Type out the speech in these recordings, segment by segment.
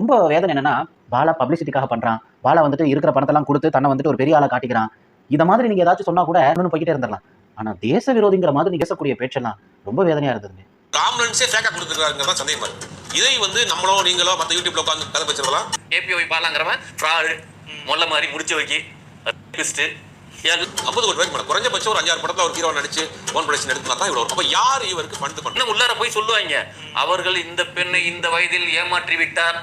ரொம்ப வேதனை என்னன்னா பாலா பப்ளிசிட்டிக்காக பண்றான். பாலா வந்துட்டு இருக்கிற பணத்தெல்லாம் கொடுத்து தன்னை வந்துட்டு ஒரு பெரிய ஆளா காட்டிக்கிறான். இத மாதிரி நீங்க ஏதாச்சும் சொன்னா கூட இன்னொன்னு போய்கிட்டே இருந்துடலாம். ஆனா தேச விரோதிங்கிற மாதிரி நீங்க பேசக்கூடிய பேச்செல்லாம் ரொம்ப வேதனையா இருந்ததுங்க. ராம்லன்ஸே ஃபேக்கா கொடுத்துருக்காங்க சந்தேகமா இதை வந்து நம்மளோ நீங்களோ மற்ற யூடியூப்ல உட்காந்து கதை பேசுறதெல்லாம் ஏபிஓய் பாலாங்கிறவன் ஃப்ராடு முல்ல மாதிரி முடிச்சு வைக்கி ஐம்பது கோடி மேடம் குறைஞ்சபட்சம் ஒரு அஞ்சாறு படத்துல ஒரு ஹீரோ நடிச்சு ஒன் ப்ரொடக்ஷன் எடுத்தா தான் இவ்வளவு வரும். அப்ப யார் இவருக்கு ஃபண்ட் பண்ண உள்ளார போய் சொல்லுவாங்க. அவர்கள் இந்த பெண்ணை இந்த வயதில் ஏமாற்றி விட்டார்.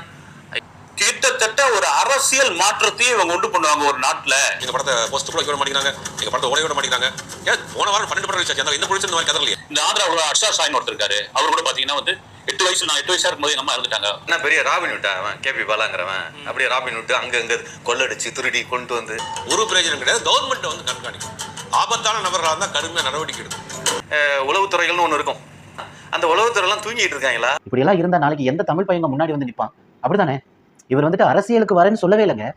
கிட்டத்தட்ட ஒரு அரசியல் மாற்றத்தையும் இவங்க உண்டு பண்ணுவாங்க ஒரு நாட்டுல. எங்க படத்தை போஸ்ட் கூட விட மாட்டேங்கிறாங்க. எங்க படத்தை ஓட விட மாட்டேங்கிறாங்க. ஏன் போன வாரம் பன்னெண்டு படம் ஆச்சு இந்த ப்ரொடியூசர் இந்த மாதிரி கதை இல்லையே இந்த ஆந்திராவுல அர்ஷா சாயின் ஒருத்தர் இருக்காரு. அவர் கூட பாத்தீங்கன்னா வந்து எட்டு வயசு நான் எட்டு வயசா இருக்கும்போது எங்க அம்மா இறந்துட்டாங்க. என்ன பெரிய ராபின் விட்டா அவன் கேபி பாலாங்கிறவன். அப்படியே ராபின் விட்டு அங்க அங்க கொள்ளடிச்சு திருடி கொண்டு வந்து. ஒரு பிரயோஜனம் கிடையாது. கவர்மெண்ட் வந்து கண்காணிக்கும். ஆபத்தான நபர்களாக இருந்தால் கடுமையாக நடவடிக்கை எடுக்கும். உளவுத்துறைகள்னு ஒன்று இருக்கும். அந்த உளவுத்துறையெல்லாம் தூங்கிட்டு இருக்காங்களா? இப்படி எல்லாம் இருந்தா நாளைக்கு எந்த தமிழ் பையங்க முன்னாடி வந்து நிப்பான்? அப்படிதானே? இவர் வந்துட்டு அரசியலுக்கு வரேன்னு சொல்லவே இல்லைங்க.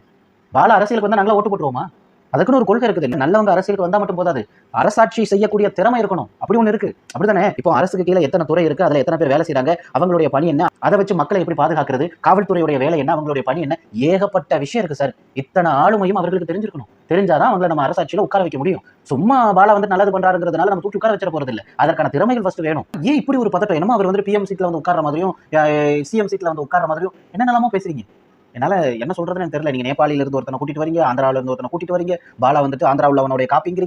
பாலா அரசியலுக்கு வந்தா நாங்களா ஓட்டு போட்டுருவோமா? அதுக்குன்னு ஒரு கொள்கை இருக்குது நல்லவங்க அரசியலுக்கு வந்தா மட்டும் போதாது. அரசாட்சி செய்யக்கூடிய திறமை இருக்கணும். அப்படி ஒண்ணு இருக்கு. அப்படிதானே இப்போ அரசுக்கு கீழே எத்தனை துறை இருக்கு? அதுல எத்தனை பேர் வேலை செய்கிறாங்க அவங்களுடைய பணி என்ன? அதை வச்சு மக்களை எப்படி பாதுகாக்கிறது? காவல்துறையுடைய வேலை என்ன? அவங்களுடைய பணி என்ன? ஏகப்பட்ட விஷயம் இருக்கு சார். இத்தனை ஆளுமையும் அவர்களுக்கு தெரிஞ்சிருக்கணும். தெரிஞ்சாதான் அவங்களை நம்ம அரசாட்சியில உட்கார வைக்க முடியும். சும்மா பாலா வந்து நல்லது பண்றாருங்கிறதுனால நம்ம தூக்கி உட்கார வச்சிட போறது இல்லை அதற்கான திறமைகள் ஃபஸ்ட் வேணும். ஏன் இப்படி ஒரு பதட்டம்? என்னமோ அவர் வந்து பிஎம் சீட்டில் வந்து உட்கார மாதிரியும் சிஎம் சீட்டில் வந்து உட்கார மாதிரியும் என்னென்னலாமோ பேசுறீங்க. என்னால என்ன சொல்றதுன்னு எனக்கு தெரியல. நீங்க நேபாளில இருந்து ஒருத்தனை கூட்டிட்டு வரீங்க ஆந்திராவில இருந்து ஒருத்தனை கூட்டிட்டு வரீங்க பாலா வந்துட்டு ஆந்திராவில் அவனுடைய காப்பிங்கிறீங்க